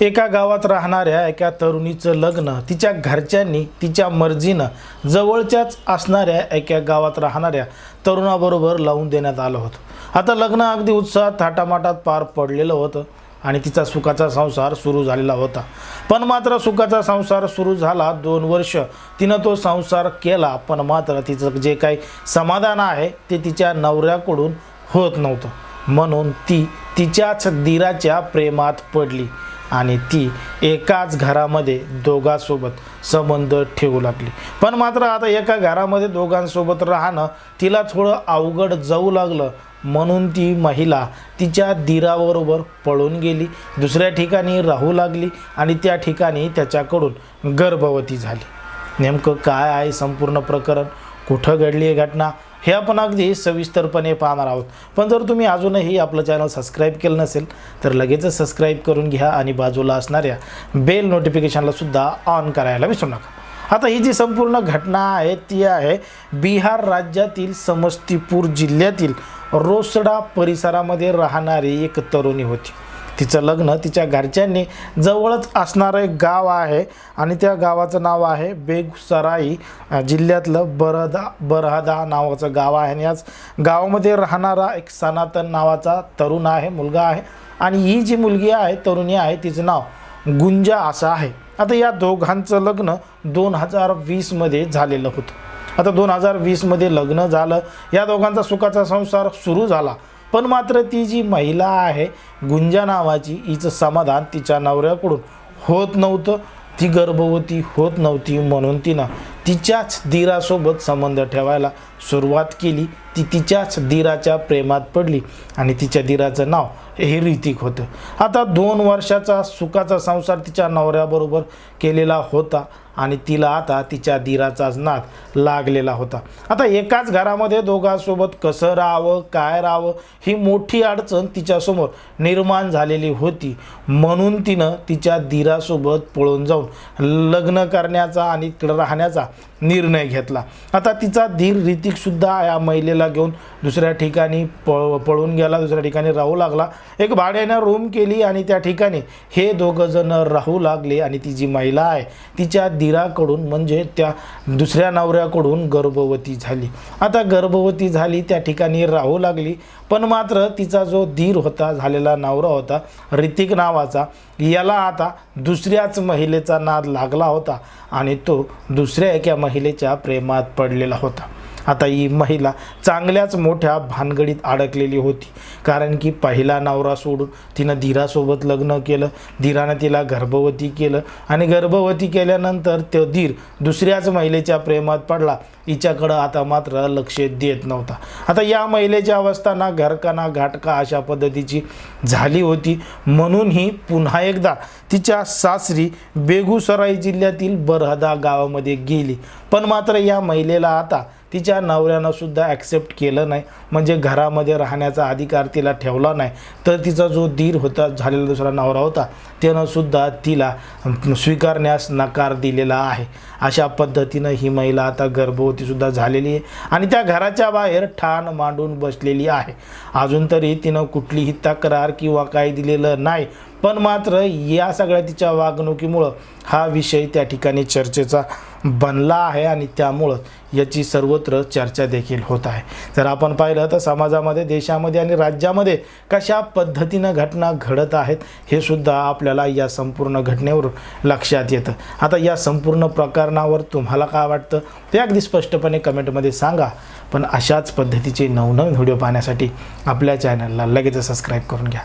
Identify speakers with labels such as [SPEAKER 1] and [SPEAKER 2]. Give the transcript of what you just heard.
[SPEAKER 1] एका गावात राहणाऱ्या एका तरुणीचं लग्न तिच्या घरच्यांनी तिच्या मर्जीनं जवळच्याच असणाऱ्या एका गावात राहणाऱ्या तरुणाबरोबर लावून देण्यात आलं होतं. आता लग्न अगदी उत्साहात थाटामाटात पार पडलेलं होतं आणि तिचा सुखाचा संसार सुरू झालेला होता. पण मात्र सुखाचा संसार सुरू झाला दोन वर्ष. तिनं तो संसार केला पण मात्र तिचं जे काही समाधान आहे ते तिच्या नवऱ्याकडून होत नव्हतं. म्हणून ती तिच्याच दिराच्या प्रेमात पडली. आणि ती एकाच घरामध्ये दोघांसोबत संबंध ठेवू लागली. पण मात्र आता एका घरामध्ये दोघांसोबत राहणं तिला थोडं अवघड जाऊ लागलं. म्हणून ती महिला तिच्या दिराबरोबर पळून गेली. दुसऱ्या ठिकाणी राहू लागली आणि त्या ठिकाणी त्याच्याकडून गर्भवती झाली. नेमकं काय आहे संपूर्ण प्रकरण? कुठं घडली आहे घटना? हे आपण अगदी सविस्तरपणे पाहणार आहोत. पण जर तुम्ही अजूनही आपलं चॅनल सबस्क्राईब केलं नसेल तर लगेचच सबस्क्राईब करून घ्या आणि बाजूला असणाऱ्या बेल नोटिफिकेशनला सुद्धा ऑन करायला विसरू नका. आता ही जी संपूर्ण घटना आहे ती आहे बिहार राज्यातील समस्तीपूर जिल्ह्यातील रोसडा परिसरामध्ये राहणारी एक तरुणी होती. तिचं लग्न तिच्या घरच्यांनी जवळच असणारं एक गाव आहे आणि त्या गावाचं नाव आहे बेगुसराई जिल्ह्यातलं बरहदा बरहदा नावाचं गाव आहे. आणि याच गावामध्ये राहणारा एक सनातन नावाचा तरुण आहे मुलगा आहे. आणि ही जी मुलगी आहे तरुणी आहे तिचं नाव गुंजा असं आहे. आता या दोघांचं लग्न दोन हजार वीसमध्ये झालेलं होतं. आता दोन हजार वीसमध्ये लग्न झालं. या दोघांचा सुखाचा संसार सुरू झाला. पण मात्र ती जी महिला आहे गुंजा नावाची हिचं समाधान तिच्या नवऱ्याकडून होत नव्हतं. ती गर्भवती होत नव्हती म्हणून तिनं तिच्याच दिरासोबत संबंध ठेवायला सुरुवात केली. ती तिच्याच दिराच्या प्रेमात पडली आणि तिच्या दिराचं नाव हे ऋतिक होतं. आता दोन वर्षाचा सुखाचा संसार तिच्या नवऱ्याबरोबर केलेला होता. आणि तिला आता तिच्या दिराचाच नाद लागलेला होता. आता एकाच घरामध्ये दोघांसोबत कसं राहावं काय राहावं ही मोठी अडचण तिच्यासमोर निर्माण झालेली होती. म्हणून तिनं तिच्या दिरासोबत पळून जाऊन लग्न करण्याचा आणि तिकडं राहण्याचा निर्णय घेतला. आता तिचा धीर ऋतिकसुद्धा या महिलेला घेऊन दुसऱ्या ठिकाणी पळ पळून गेला दुसऱ्या ठिकाणी राहू लागला. एक भाड्यानं रूम केली आणि त्या ठिकाणी हे दोघंजणं राहू लागले आणि ती जी महिला आहे तिच्या दिराकडून म्हणजे त्या दुसऱ्या नवऱ्याकडून गर्भवती झाली. आता गर्भवती झाली त्या ठिकाणी राहू लागली पण मात्र तिचा जो धीर होता झालेला नवरा होता ऋतिक नावाचा याला आता दुसऱ्याच महिलेचा नाद लागला होता आणि तो दुसऱ्या एका महिलेच्या प्रेमात पडलेला होता. आता ही महिला चांगल्याच मोठ्या भानगडीत अडकलेली होती. कारण की पहिला नवरा सोडून तिनं धीरासोबत लग्न केलं धीरानं तिला गर्भवती केलं आणि गर्भवती केल्यानंतर तो धीर दुसऱ्याच महिलेच्या प्रेमात पडला. हिच्याकडं आता मात्र लक्ष देत नव्हता. आता या महिलेची अवस्था ना घरका ना घाटका अशा पद्धतीची झाली होती. म्हणून ही पुन्हा एकदा तिच्या सासरी बेगुसराई जिल्ह्यातील बरहदा गावामध्ये गेली. पण मात्र या महिलेला आता तिच्या नवऱ्यानं सुद्धा ॲक्सेप्ट केलं नाही. म्हणजे घरामध्ये राहण्याचा अधिकार तिला ठेवला नाही. तर तिचा जो धीर होता झालेला दुसरा नवरा होता त्यानं सुद्धा तिला स्वीकारण्यास नकार दिलेला आहे. अशा पद्धतीनं ही महिला आता गर्भवतीसुद्धा झालेली आहे आणि त्या घराच्या बाहेर ठाण मांडून बसलेली आहे. अजून तरी तिनं कुठलीही तक्रार किंवा काही दिलेलं नाही. पण मात्र या सगळ्या तिच्या वागणुकीमुळं हा विषय त्या ठिकाणी चर्चेचा बनला आहे आणि त्यामुळं याची सर्वत्र चर्चा देखील होत आहे. जर आपण पाहिलं तर समाजामध्ये देशामध्ये आणि राज्यामध्ये कशा पद्धतीनं घटना घडत आहेत हे सुद्धा आपल्याला या संपूर्ण घटनेवर लक्षात येतं. आता या संपूर्ण प्रकरणावर तुम्हाला काय वाटतं? ते अगदी स्पष्टपणे कमेंटमध्ये सांगा. पण अशाच पद्धतीचे नवनवीन व्हिडिओ पाहण्यासाठी आपल्या चॅनलला लगेच सबस्क्राईब करून घ्या.